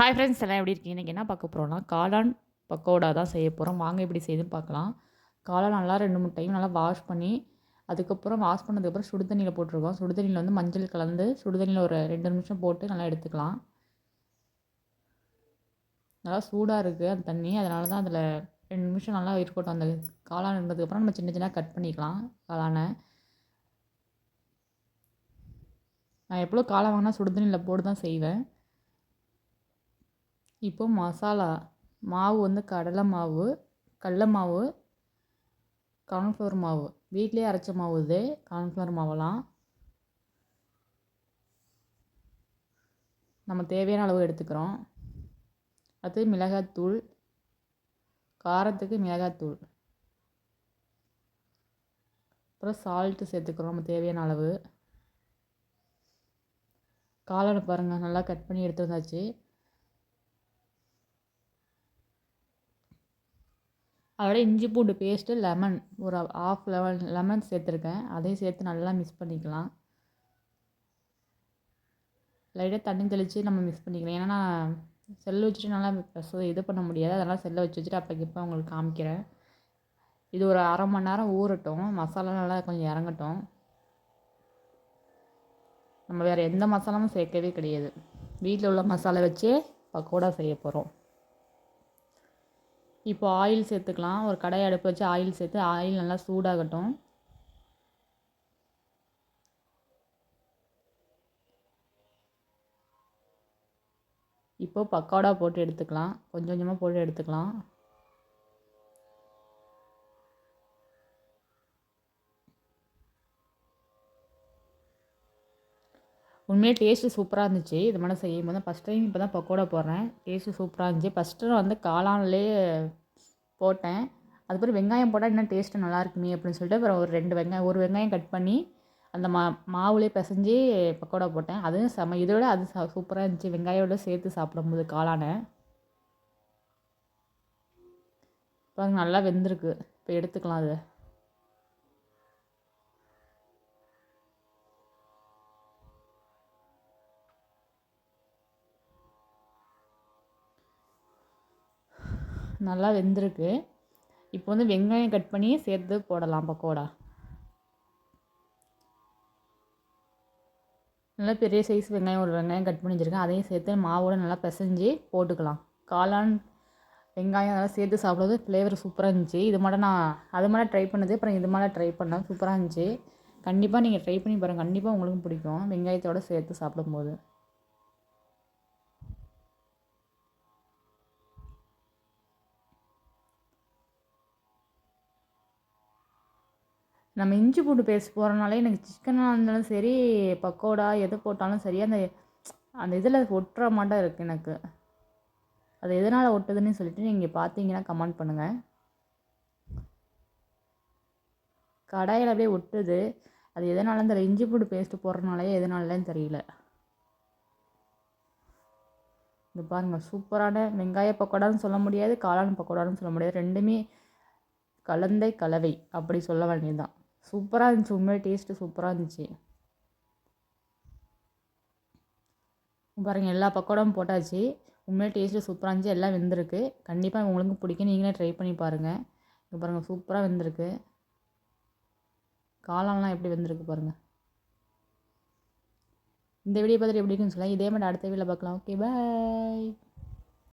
Hi friends எல்லாம் எப்படி இருக்கீங்க? இன்றைக்கி என்ன பார்க்க போகிறோம்னா காளான் பக்கோடா தான் செய்ய போகிறோம் வாங்க எப்படி செய்யுதுன்னு பார்க்கலாம். காளான் நல்லா ரெண்டு மூணு டைம் நல்லா வாஷ் பண்ணி அதுக்கப்புறம் வாஷ் பண்ணதுக்கப்புறம் சுடு தண்ணியில் போட்டிருக்கோம். சுடு தண்ணியில் வந்து மஞ்சள் கலந்து சுடு தண்ணியில் ஒரு ரெண்டு நிமிஷம் போட்டு நல்லா எடுத்துக்கலாம். நல்லா சூடாக இருக்குது அந்த தண்ணி. அதனால தான் அதில் ரெண்டு நிமிஷம் நல்லா இருக்கட்டும். அந்த காளான் இருந்ததுக்கப்புறம் நம்ம சின்ன சின்ன கட் பண்ணிக்கலாம் காளானை. நான் எப்போ காளான் வாங்கினா சுடுதண்ணியில் போட்டு தான் செய்வேன். இப்போ மசாலா மாவு வந்து கடலை மாவு கடல மாவு கார்ன்ஃப்ளவர் மாவு. வீட்டிலே அரைச்ச மாவு இது கார்ன்ஃப்ளவர் மாவெல்லாம். நம்ம தேவையான அளவு எடுத்துக்கிறோம். அது மிளகாத்தூள் காரத்துக்கு மிளகாத்தூள். அப்புறம் சால்ட்டு சேர்த்துக்கிறோம் நம்ம தேவையான அளவு. காளானை பாருங்கள் நல்லா கட் பண்ணி எடுத்து வந்தாச்சு. அதோட இஞ்சி பூண்டு பேஸ்ட்டு லெமன் ஒரு ஆஃப் லெமன் லெமன் சேர்த்துருக்கேன். அதையும் சேர்த்து நல்லா மிக்ஸ் பண்ணிக்கலாம். லைட்டாக தண்ணி தெளித்து நம்ம மிக்ஸ் பண்ணிக்கலாம். ஏன்னா நான் செல்லு வச்சுட்டு நல்லா இது பண்ண முடியாது. அதனால் செல்லை வச்சு வச்சுட்டு அப்போ இப்போ உங்களுக்கு காமிக்கிறேன். இது ஒரு அரை மணி நேரம் ஊறட்டும். மசாலா நல்லா கொஞ்சம் இறங்கட்டும். நம்ம வேறு எந்த மசாலாவும் சேர்க்கவே கிடையாது. வீட்டில் உள்ள மசாலா வச்சே பக்கோடா செய்ய போகிறோம் இப்போ ஆயில் சேர்த்துக்கலாம். ஒரு கடை அடுப்பு வச்சு ஆயில் சேர்த்து ஆயில் நல்லா சூடாகட்டும். இப்போது பக்கோடா போட்டு எடுத்துக்கலாம். கொஞ்சம் கொஞ்சமாக போட்டு எடுத்துக்கலாம். உண்மையாக டேஸ்ட்டு சூப்பராக இருந்துச்சு. இது மாதிரி செய்யும் போது ஃபஸ்ட் டைம் இப்போ தான் பக்கோடா போடுறேன். டேஸ்ட்டு சூப்பராக இருந்துச்சு. ஃபஸ்ட்டு நான் வந்து காளான்லேயே போட்டேன். அதுக்கப்புறம் வெங்காயம் போட்டால் இன்னும் டேஸ்ட்டு நல்லா இருக்குமே அப்படின்னு சொல்லிட்டு அப்புறம் ஒரு ரெண்டு வெங்காயம் ஒரு வெங்காயம் கட் பண்ணி அந்த மா மாவுலேயே பிசைஞ்சு பக்கோடா போட்டேன். அதுவும் செம இதோட அது சூப்பராக இருந்துச்சு. வெங்காயோட சேர்த்து சாப்பிடும்போது காளானை. இப்போ நல்லா வெந்திருக்கு. இப்போ எடுத்துக்கலாம் அது நல்லா வெந்திருக்கு. இப்போ வந்து வெங்காயம் கட் பண்ணி சேர்த்து போடலாம் பக்கோடா. நல்லா பெரிய சைஸ் வெங்காயம் ஒரு வெங்காயம் கட் பண்ணி வச்சுருக்கேன். அதையும் சேர்த்து மாவோடு நல்லா பிசைஞ்சு போட்டுக்கலாம். காளான் வெங்காயம் அதெல்லாம் சேர்த்து சாப்பிடுறது ஃப்ளேவர் சூப்பராக இருந்துச்சு. இது மட்டும் நான் அது மாதிரி ட்ரை பண்ணது அப்புறம் இது மாதிரி ட்ரை பண்ணேன். சூப்பராக இருந்துச்சு. கண்டிப்பாக நீங்கள் ட்ரை பண்ணி பாருங்கள் கண்டிப்பாக உங்களுக்கும் பிடிக்கும். வெங்காயத்தோடு சேர்த்து சாப்பிடும்போது. நம்ம இஞ்சி பூண்டு பேஸ்ட் போடுறனாலே எனக்கு சிக்கனாக இருந்தாலும் சரி பக்கோடா எது போட்டாலும் சரி அந்த அந்த இதில் ஒட்டுற மாட்டம் இருக்குது எனக்கு. அது எதனால் ஒட்டுதுன்னு சொல்லிட்டு நீங்கள் பார்த்தீங்கன்னா கமெண்ட் பண்ணுங்கள் கடாயில் அப்படியே ஒட்டுது. அது எதனால இந்த இஞ்சி பூண்டு பேஸ்ட்டு போடுறனாலே எதனாலன்னு தெரியல. இது பாருங்கள் சூப்பரான வெங்காய பக்கோடான்னு சொல்ல முடியாது காளான் பக்கோடான்னு சொல்ல முடியாது. ரெண்டுமே கலந்தை கலவை அப்படி சொல்ல வேண்டியதுதான். சூப்பராக இருந்துச்சு. உண்மையாக டேஸ்ட்டு சூப்பராக இருந்துச்சு. பாருங்கள் எல்லா பக்கோடாவும் போட்டாச்சு. உண்மையாக டேஸ்ட்டு சூப்பராக இருந்துச்சு. எல்லாம் வெந்திருக்கு. கண்டிப்பாக உங்களுக்கு பிடிக்கும் நீங்களே ட்ரை பண்ணி பாருங்கள் இங்கே பாருங்கள் சூப்பராக வெந்திருக்கு. காளான்லாம் எப்படி வெந்திருக்கு பாருங்கள் இந்த வீடியோ பார்த்துட்டு எப்படி இருக்குன்னு சொல்லலாம் இதே மாதிரி அடுத்த வீடியோவில் பார்க்கலாம். Okay bye